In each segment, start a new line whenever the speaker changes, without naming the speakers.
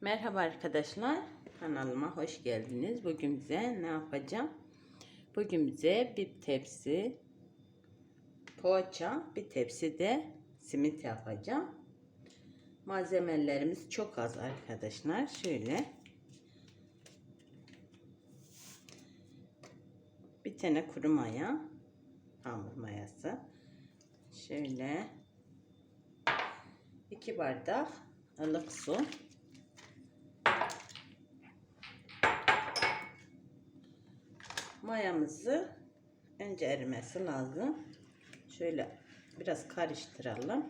Merhaba arkadaşlar. Kanalıma hoş geldiniz. Bugün bize ne yapacağım? Bugün bize bir tepsi poğaça, bir tepsi de simit yapacağım. Malzemelerimiz çok az arkadaşlar. Şöyle bir tane kuru maya, hamur mayası. Şöyle iki bardak ılık su. Mayamızı önce erimesi lazım. Şöyle biraz karıştıralım.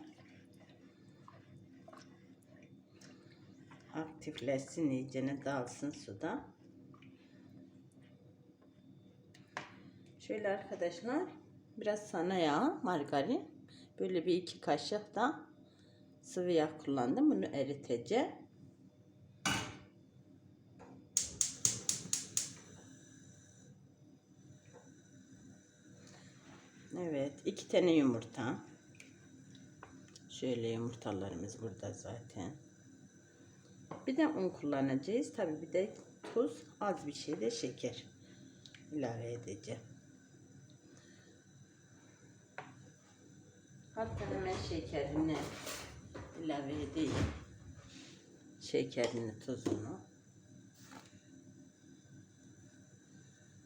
Aktifleşsin iyicene dalsın suda. Şöyle arkadaşlar biraz sana yağ, margarin, böyle bir iki kaşık da sıvı yağ kullandım. Bunu eriteceğim. Evet, iki tane yumurta. Şöyle yumurtalarımız burada zaten. Bir de un kullanacağız. Tabi bir de tuz, az bir şey de şeker ilave edeceğim. Hatta hemen şekerini ilave edeyim. Şekerini, tuzunu.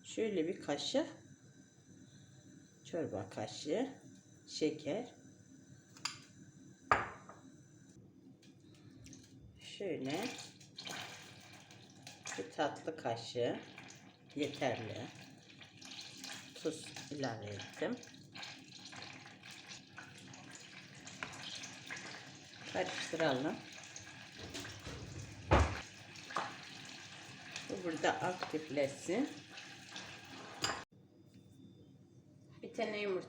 Şöyle bir kaşık çorba kaşığı şeker. Şöyle bir tatlı kaşığı yeterli. Tuz ilave ettim. Karıştıralım. Bu burada aktifleşsin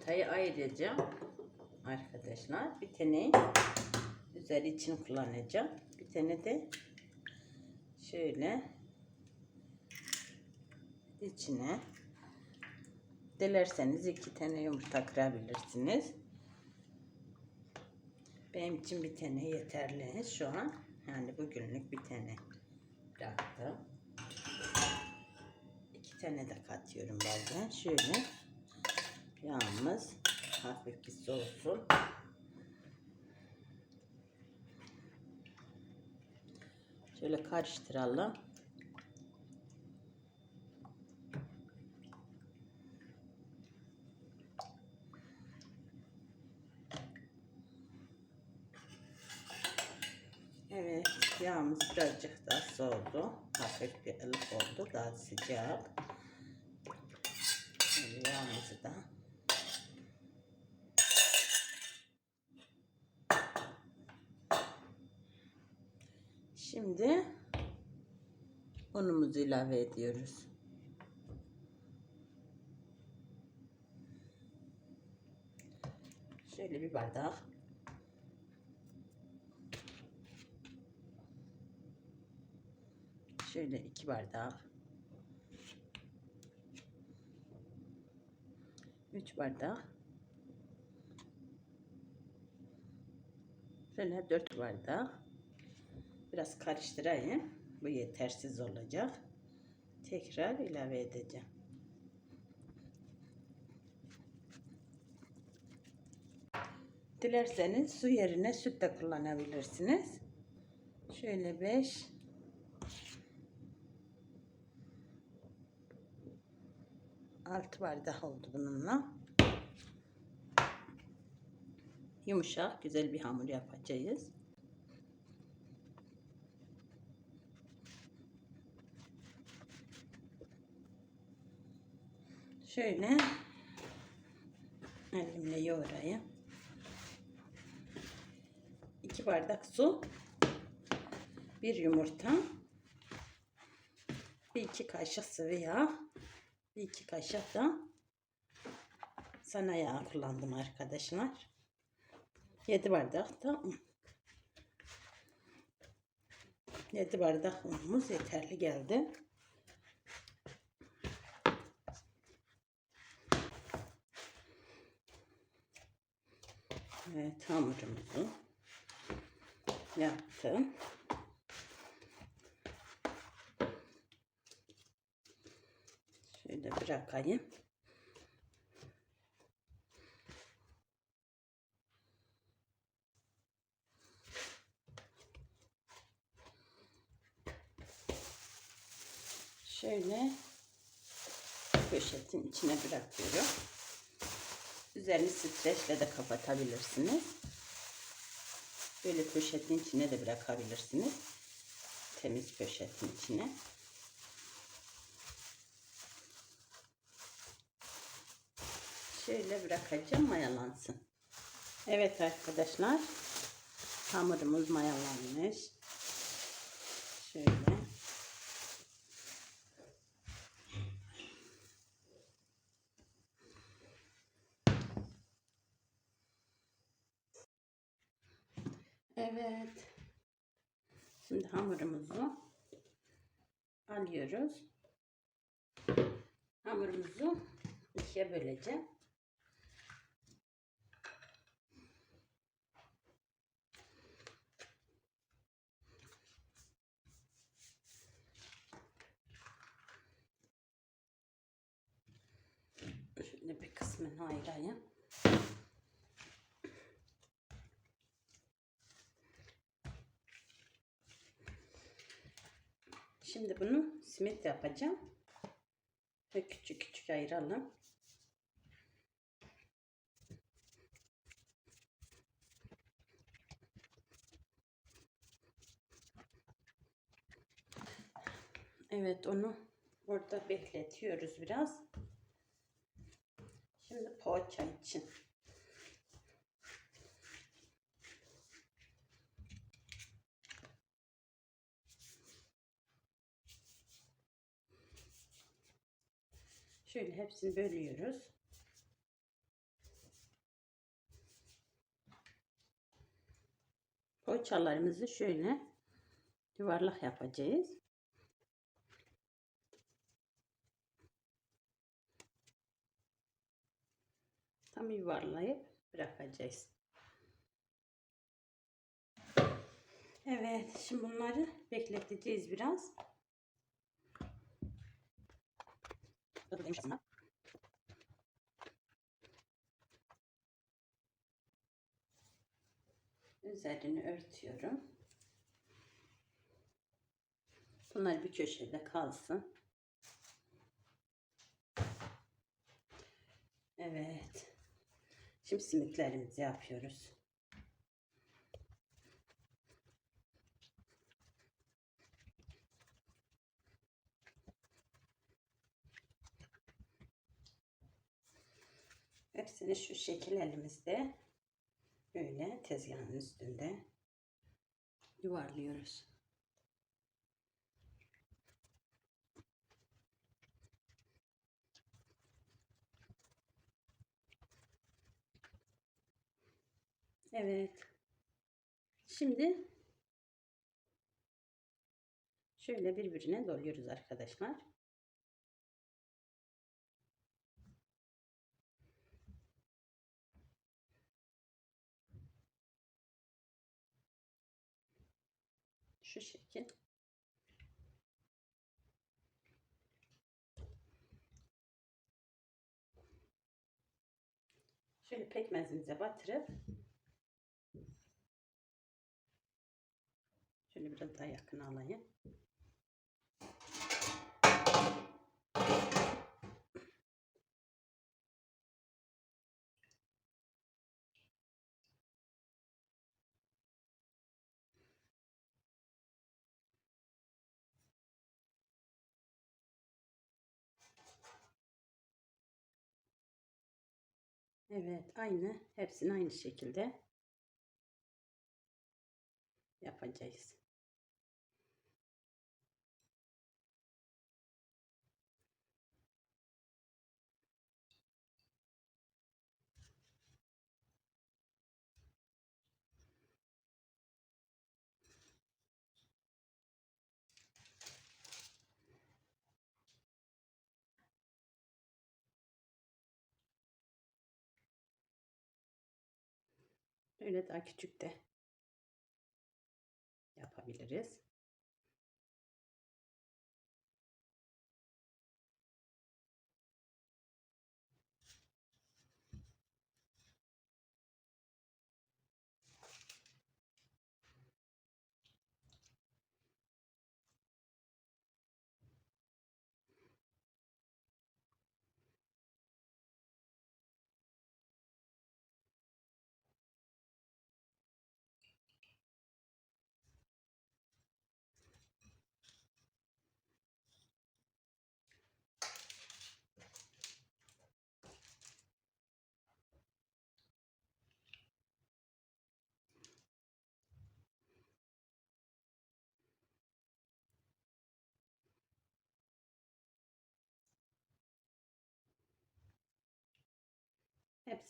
yumurtayı ayıracağım. Arkadaşlar. Bir tane üzeri için kullanacağım. Bir tane de şöyle içine dilerseniz iki tane yumurta kırabilirsiniz. Benim için bir tane yeterli şu an. Yani bugünlük bir tane bıraktım. İki tane de katıyorum bazen. Şöyle yağımız hafif bir soğusun. Şöyle karıştıralım. Evet, yağımız birazcık daha soğudu. Hafif bir ılık oldu. Daha sıcak. Şöyle yağımızı da Şimdi unumuzu ilave ediyoruz. Şöyle bir bardak. Şöyle iki bardak. Üç bardak. Şöyle dört bardak. Biraz karıştırayım. Bu yetersiz olacak. Tekrar ilave edeceğim. Dilerseniz su yerine süt de kullanabilirsiniz. Şöyle 5 6 bardak oldu bununla. Yumuşak, güzel bir hamur yapacağız. Şöyle elimle yoğurayım. 2 bardak su, bir yumurta, bir iki kaşık sıvı yağ, bir iki kaşık da sana yağ kullandım arkadaşlar. 7 bardak da un. 7 bardak unumuz yeterli geldi. Evet hamurumuzu yaptım. Şöyle bırakayım. Şöyle poşetin içine bırakıyorum. Üzerini streçle de kapatabilirsiniz. Böyle poşetin içine de bırakabilirsiniz. Temiz poşetin içine. Şöyle bırakacağım mayalansın. Evet arkadaşlar. Hamurumuz mayalanmış. Şöyle. Evet. Şimdi hamurumuzu alıyoruz. Hamurumuzu ikiye böleceğim. Şöyle bir kısmını ayırayım. Şimdi bunu simit yapacağım. Ve küçük küçük ayıralım. Evet onu orada bekletiyoruz biraz. Şimdi poğaça için. Şöyle hepsini bölüyoruz. Poğaçalarımızı şöyle yuvarlak yapacağız. Tam yuvarlayıp bırakacağız. Evet, şimdi bunları bekleteceğiz biraz. Üzerini örtüyorum. Bunlar bir köşede kalsın. Evet. Şimdi simitlerimizi yapıyoruz. Hepsini şu şekil elimizde böyle tezgahın üstünde yuvarlıyoruz. Evet. Şimdi şöyle birbirine doluyoruz arkadaşlar. Şu şekil. Şöyle pekmezimize batırıp şöyle biraz daha yakın alayım. Evet, aynı. Hepsini aynı şekilde yapacağız. Öyle daha küçük de yapabiliriz.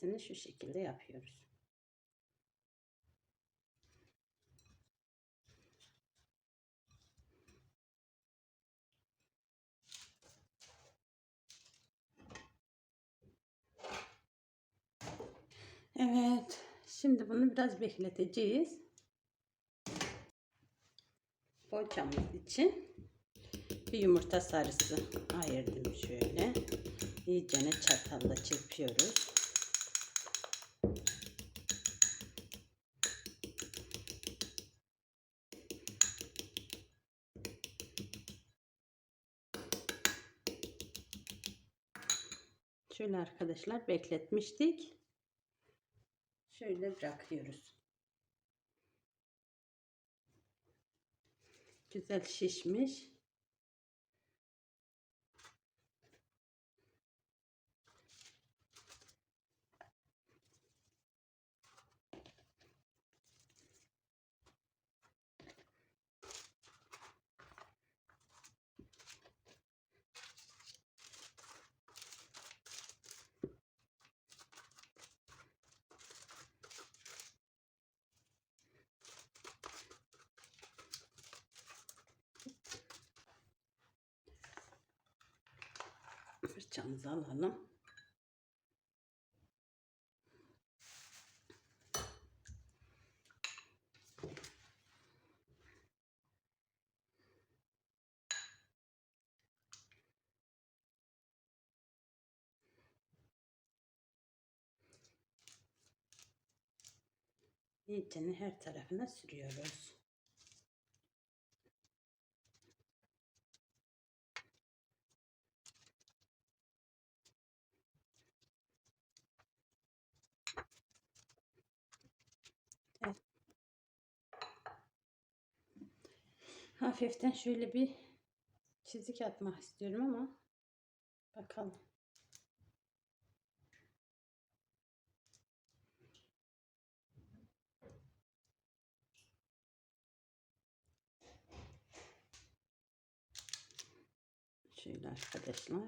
Hepsini şu şekilde yapıyoruz. Evet. Şimdi bunu biraz bekleteceğiz. Poğaçamız için bir yumurta sarısı ayırdım şöyle. İyicene çatalla çırpıyoruz. Şöyle arkadaşlar bekletmiştik. Şöyle bırakıyoruz. Güzel şişmiş. Fırçamızı alalım. İyicene her tarafına sürüyoruz. Evet. Hafiften şöyle bir çizik atmak istiyorum ama bakalım. Şöyle arkadaşlar.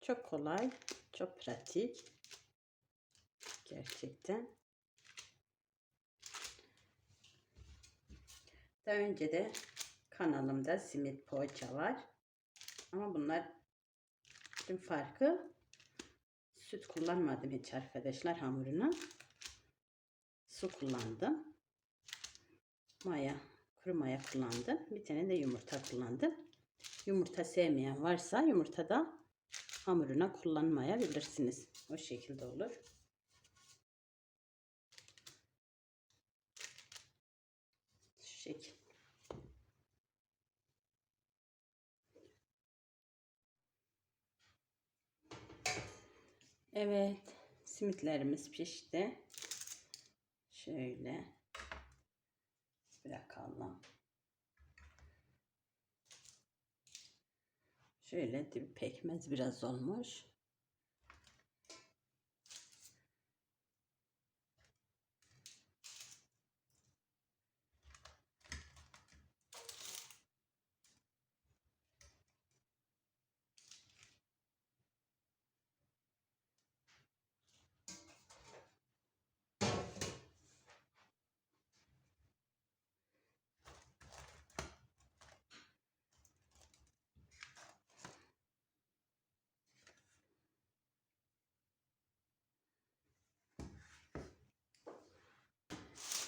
Çok kolay, çok pratik. Gerçekten. Daha önce de kanalımda simit poğaça var. Ama bunlar farkı süt kullanmadım hiç arkadaşlar hamuruna. Su kullandım. Maya, kuru maya kullandım. Bir tane de yumurta kullandım. Yumurta sevmeyen varsa yumurta da hamuruna kullanmayabilirsiniz. O şekilde olur. Şu şekil. Evet, simitlerimiz pişti. Şöyle bırakalım. Şöyle pekmez biraz olmuş.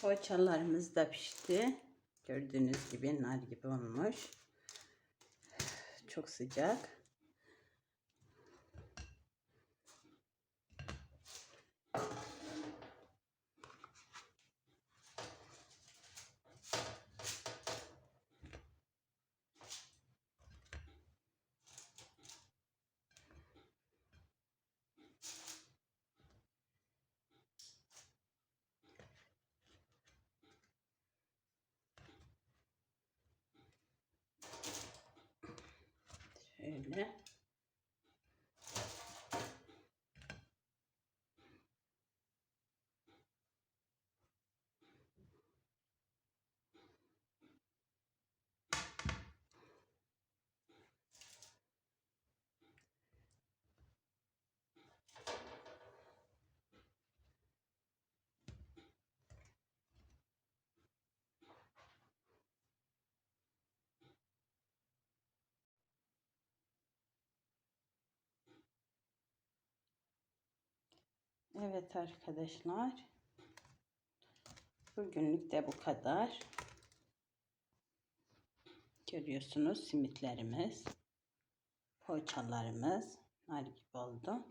Poğaçalarımız da pişti. Gördüğünüz gibi nar gibi olmuş. Çok sıcak. Şöyle. Evet arkadaşlar. Bugünlük de bu kadar. Görüyorsunuz simitlerimiz, poğaçalarımız nar gibi oldu.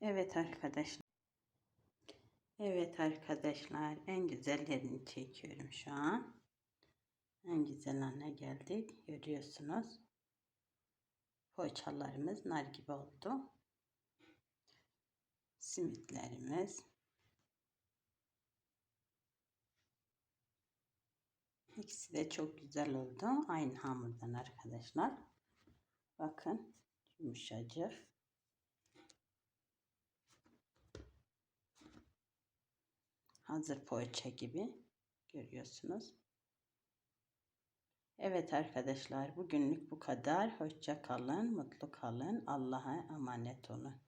Evet arkadaşlar. Evet arkadaşlar en güzellerini çekiyorum şu an. En güzellerine geldik. Görüyorsunuz. Poğaçalarımız nar gibi oldu. Simitlerimiz. İkisi de çok güzel oldu. Aynı hamurdan arkadaşlar. Bakın yumuşacık. Hazır poğaça gibi görüyorsunuz. Evet arkadaşlar bugünlük bu kadar. Hoşça kalın, mutlu kalın. Allah'a emanet olun.